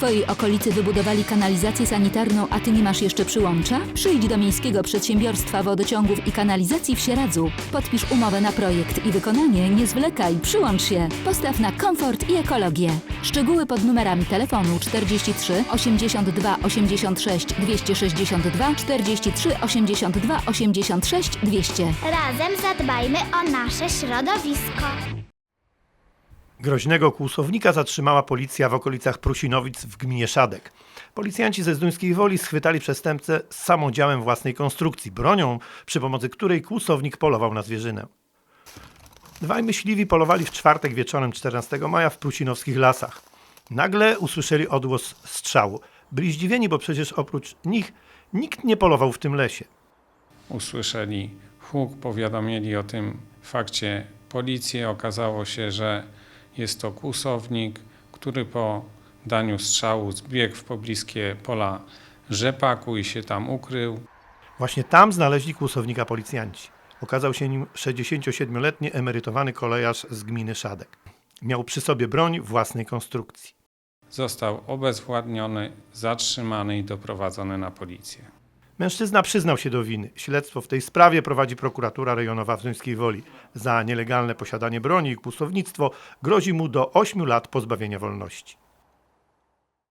Twojej okolicy wybudowali kanalizację sanitarną, a Ty nie masz jeszcze przyłącza? Przyjdź do Miejskiego Przedsiębiorstwa Wodociągów i Kanalizacji w Sieradzu. Podpisz umowę na projekt i wykonanie, nie zwlekaj, przyłącz się. Postaw na komfort i ekologię. Szczegóły pod numerami telefonu 43 82 86 262 43 82 86 200. Razem zadbajmy o nasze środowisko. Groźnego kłusownika zatrzymała policja w okolicach Prusinowic w gminie Szadek. Policjanci ze Zduńskiej Woli schwytali przestępcę z samodziałem własnej konstrukcji, bronią, przy pomocy której kłusownik polował na zwierzynę. Dwaj myśliwi polowali w czwartek wieczorem 14 maja w prusinowskich lasach. Nagle usłyszeli odgłos strzału. Byli zdziwieni, bo przecież oprócz nich nikt nie polował w tym lesie. usłyszeli huk, powiadomili o tym fakcie policję. Okazało się, że jest to kłusownik, który po daniu strzału zbiegł w pobliskie pola rzepaku i się tam ukrył. Właśnie tam znaleźli kłusownika policjanci. Okazał się nim 67-letni emerytowany kolejarz z gminy Szadek. Miał przy sobie broń własnej konstrukcji. Został obezwładniony, zatrzymany i doprowadzony na policję. Mężczyzna przyznał się do winy. Śledztwo w tej sprawie prowadzi prokuratura rejonowa w Zduńskiej Woli. Za nielegalne posiadanie broni i kłusownictwo grozi mu do 8 lat pozbawienia wolności.